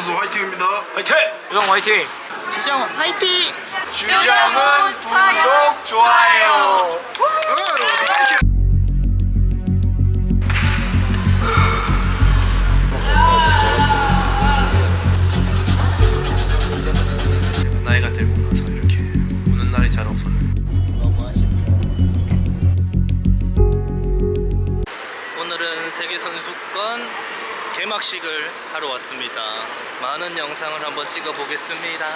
선수 화이팅입니다. 화이팅! 형 화이팅! 주정 화이팅! 주장은 구독 좋아요. 개막식을 하러 왔습니다. 많은 영상을 한번 찍어 보겠습니다.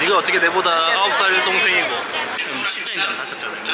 네가 어떻게 내보다 9살 동생이고. 십자인장 다쳤잖아요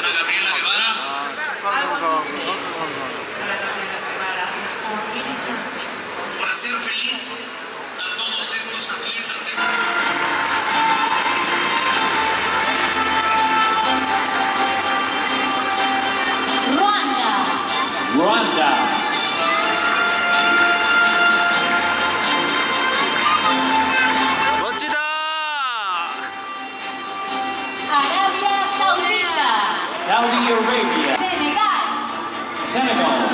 Saudi Arabia, Senegal, Senegal,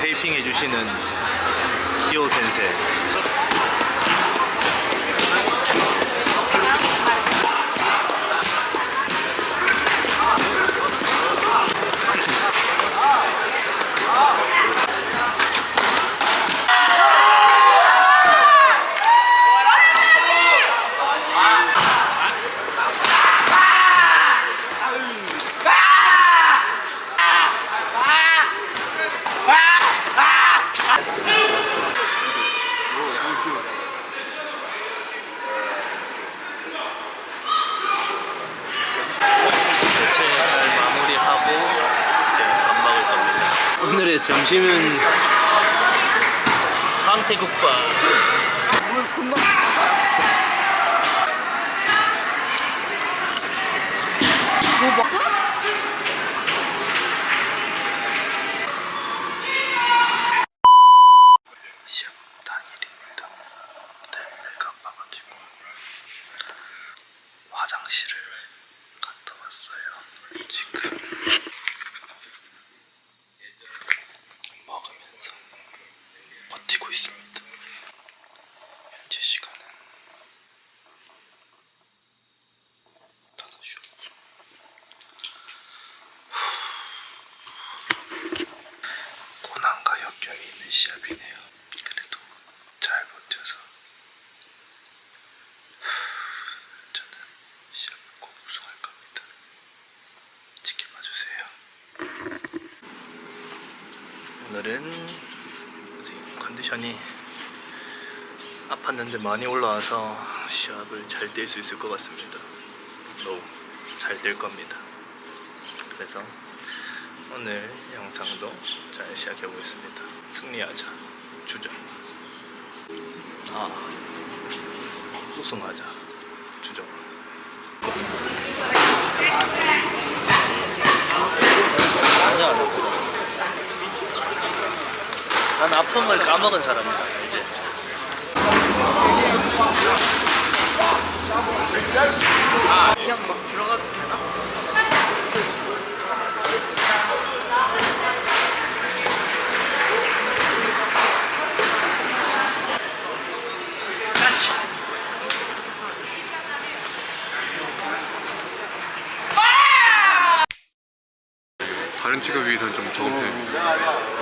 테이핑 해주시는 히오 센세 대체 잘 마무리하고 이제 밥 먹을 겁니다. 오늘의 점심은 황태국밥. 시합 당일입니다. 텔레가 와가지고 화장실을 갔다 왔어요. 지금 먹으면서 버티고 있습니다. 현재 시간은 5시 5분. 고난과 역경이 있는 시합이네요. 그래도 잘 버텨서 저는 시합 꼭 우승할 겁니다. 지켜봐 주세요. 오늘은 컨디션이 아팠는데 많이 올라와서 시합을 잘 뛸 수 있을 것 같습니다. 너무 잘뛸 겁니다. 그래서 오늘 영상도 잘 시작해 보겠습니다. 승리하자. 주정. 아. 우승하자. 주정. 아니야, 안 아프다. 난 아픔을 까먹은 사람이야, 이제. 그냥 막 들어가도 되나? 같이. 다른 직업에 비해서는 좀 적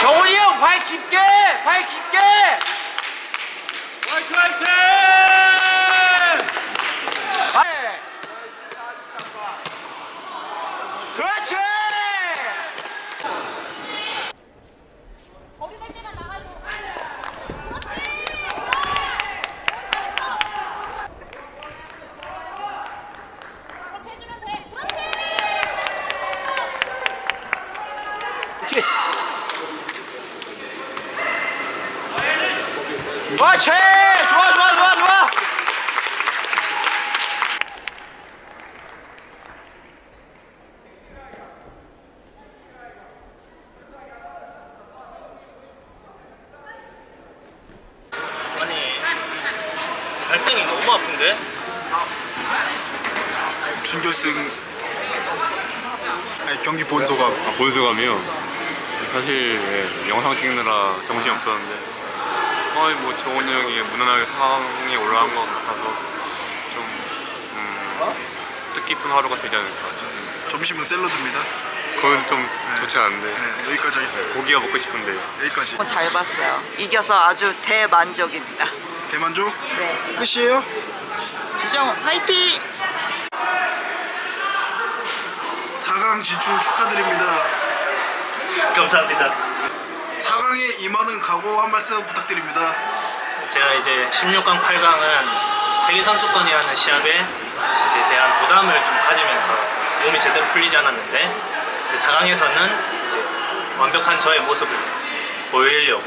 정훈이 형, 발 깊게! 발 깊게! 그렇지! 좋아 좋아 좋아 좋아! 아니 발등이 너무 아픈데? 준결승 아니, 경기 본 소감 아, 본소감이요? 사실 예, 영상 찍느라 정신이 없었는데 어이 뭐 정원이 형이 무난하게 상황에 올라간 것 같아서 좀 음, 뜻깊은 하루가 되지 않을까 싶습니다. 점심은 샐러드입니다. 그건 좀 좋지 않은데. 네, 여기까지 하겠습니다. 고기가 먹고 싶은데. 여기까지. 잘 봤어요. 이겨서 아주 대만족입니다. 대만족? 끝이에요? 주정훈 화이팅! 4강 진출 축하드립니다. 감사합니다 4강에 임하는 각오 한 말씀 부탁드립니다 제가 이제 16강, 8강은 세계 선수권이라는 시합에 이제 대한 부담을 좀 가지면서 몸이 제대로 풀리지 않았는데 4강에서는 이제 완벽한 저의 모습을 보이려고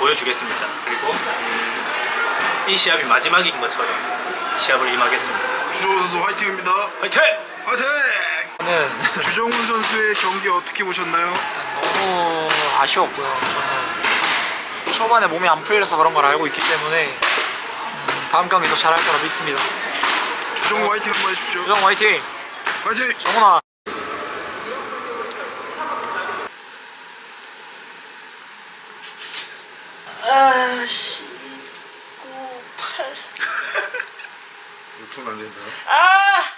보여주겠습니다. 그리고 음, 이 시합이 마지막인 것처럼 시합을 임하겠습니다. 주정훈 선수 화이팅입니다 화이팅! 화이팅! 주정훈 선수의 경기 어떻게 보셨나요? 너무 아쉬웠고요. 저는 초반에 몸이 안 풀려서 그런 걸 알고 있기 때문에 음, 다음 경기도 잘할 거라 믿습니다. 주정훈 화이팅 한번 해주십시오 주정 화이팅! 화이팅! 정훈아! 아씨 9, 8 6분 안 된다 아!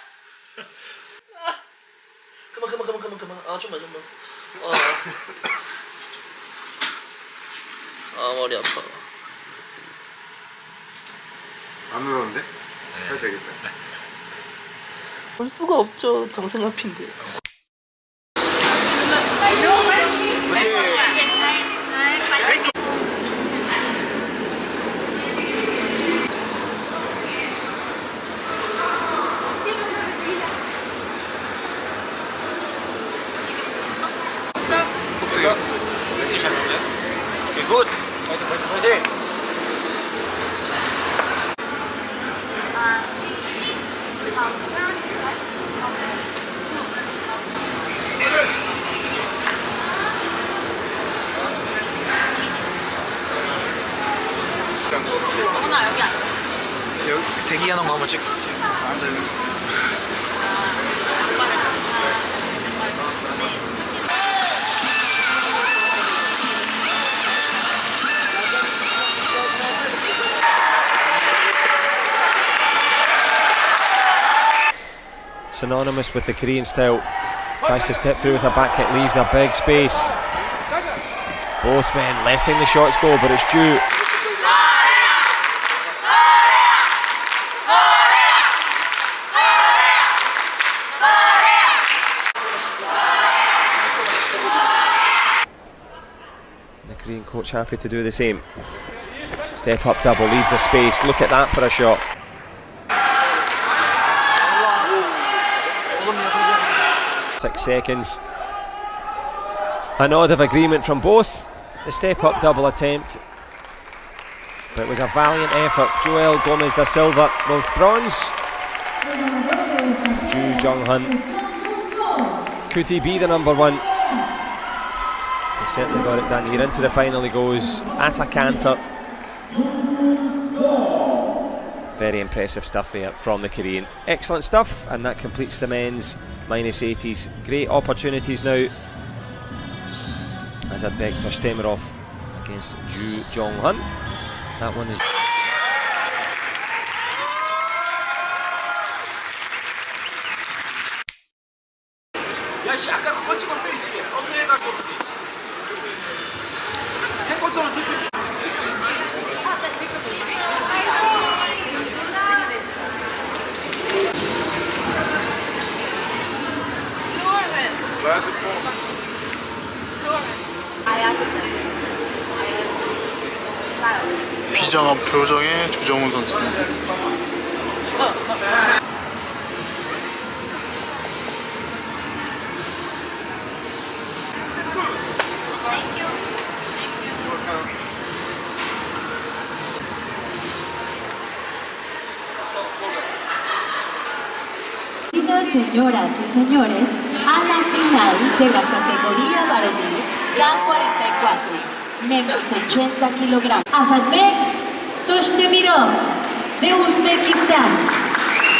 그만 그만 그만 그만 그만. 아 좀만 좀만. 아, 아 머리 아파. 안 울었는데? 해도 되겠다. 볼 수가 없죠 동생 앞인데 여기 대기하는 거 한번 찍. 앉아요 synonymous with the Korean style. Tries to step through with a back kick, leaves a big space. Both men letting the shots go, but it's due. Coach happy to do the same. Step up double, leaves a space. Look at that for a shot. Six seconds. A nod of agreement from both. The step up double attempt. But it was a valiant effort. Joel Gomez da Silva, both bronze. Ju Jong Hun. Could he be the number one? He certainly got it done here. Into the final he goes at a canter. Very impressive stuff there from the Korean. Excellent stuff, and that completes the men's minus 80s. Great opportunities now. As Bektar Stemirov against Ju Jong Hun. That one is. 야씨 아까 그거 찍었어야지 썸네일 가서 태권도 비장한 표정의 주정훈 선수. Señoras y señores, a la final de la categoría varonil GAN 44, menos 80 kilogramos. Azadbek Toshdemirov, de Uzbekistán.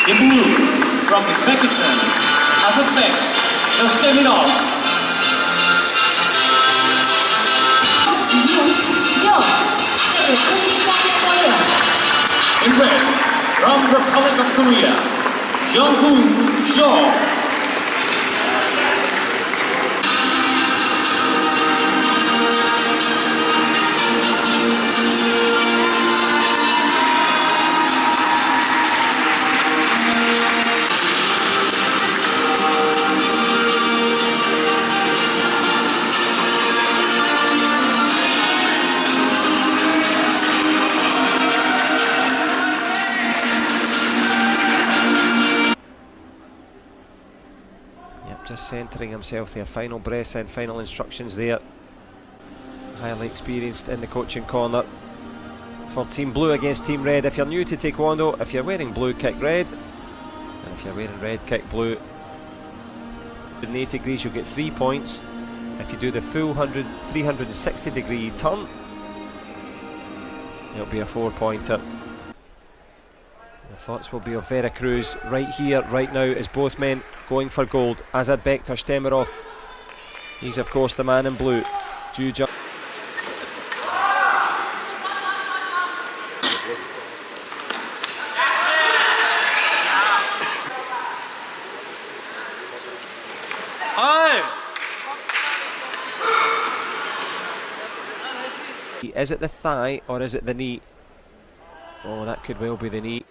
In blue, from Uzbekistan, de Corea. In red, from Republic of Korea, Jong-hoon Show。Just centering himself there. Final breaths and final instructions there. Highly experienced in the coaching corner for Team Blue against Team Red. If you're new to Taekwondo, if you're wearing blue, kick red. And if you're wearing red, kick blue. In 80 degrees, you'll get three points. If you do the full 100, 360 degree turn, it'll be a four pointer. The thoughts will be of Vera Cruz right here, right now, as both men going for gold. Azad Bektar Stemirov. He's, of course, the man in blue. Juja. Is it the thigh or is it the knee? Oh, that could well be the knee.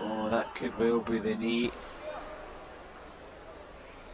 Oh, that could well be the knee.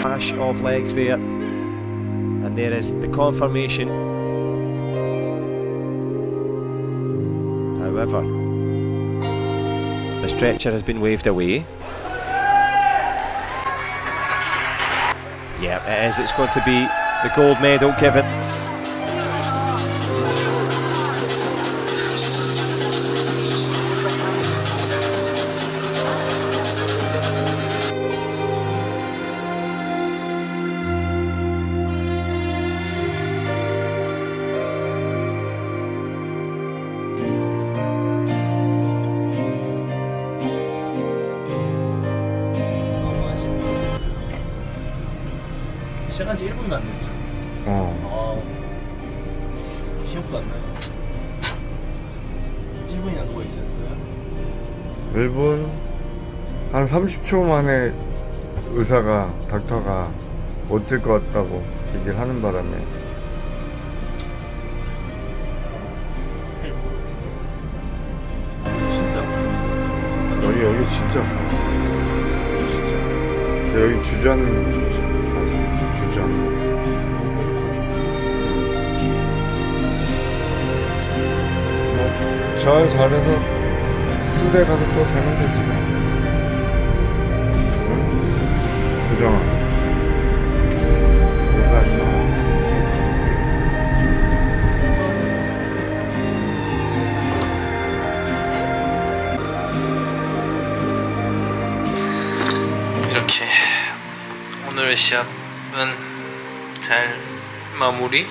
Clash of legs there. And there is the confirmation. However, the stretcher has been waved away. Yeah, it is. It's going to be the gold medal given. 지 1분도 안 됐죠. 어. 아, 시험도 안 나요. 1분이나 누워 있었어요. 1분 한 30초 만에 의사가 닥터가 못뛸것 같다고 얘기를 하는 바람에 진짜. 여기 여기 진짜 여기 주전 주 전 뭐잘 잘해서 후대 가서 또 되면 되지 뭐. 마 이렇게 오늘의 시합은 잘 마무리?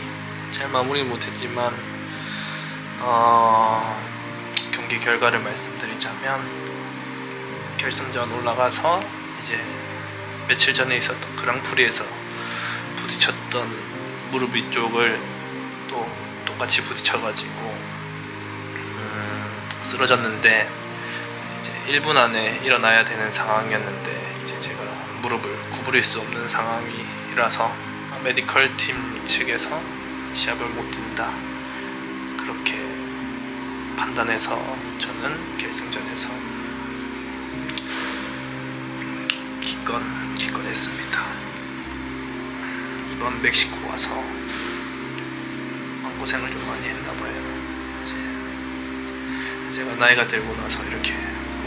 잘 마무리 못했지만 어, 경기 결과를 말씀드리자면 결승전 올라가서 이제 며칠 전에 있었던 그랑프리에서 부딪혔던 무릎 위쪽을 또 똑같이 부딪혀가지고 음, 쓰러졌는데 이제 1분 안에 일어나야 되는 상황이었는데 이제 제가 무릎을 구부릴 수 없는 상황이라서 메디컬 팀 측에서 시합을 못 뛴다 그렇게 판단해서 저는 결승전에서 기권 기권했습니다. 이번 멕시코 와서 마음고생을 좀 많이 했나 봐요. 이제 제가 나이가 들고 나서 이렇게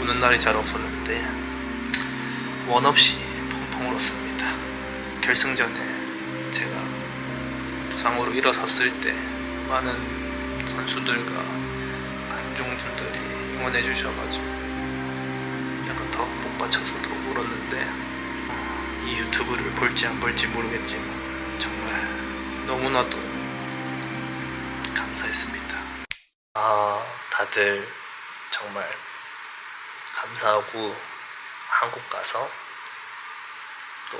우는 날이 잘 없었는데 원 없이 펑펑 울었습니다. 결승전에 제가 부상으로 일어섰을 때 많은 선수들과 관중분들이 응원해 주셔가지고 약간 더 복받쳐서 더 울었는데 어, 이 유튜브를 볼지 안 볼지 모르겠지만 정말 너무나도 감사했습니다. 아 다들 정말 감사하고 한국 가서 또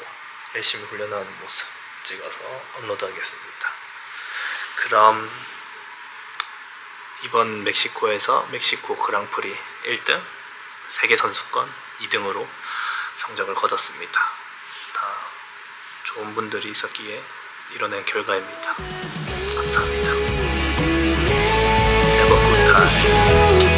열심히 훈련하는 모습 찍어서 업로드하겠습니다. 그럼 이번 멕시코에서 멕시코 그랑프리 1등, 세계 선수권 2등으로 성적을 거뒀습니다. 다 좋은 분들이 있었기에 이뤄낸 결과입니다. 감사합니다. Have a good time.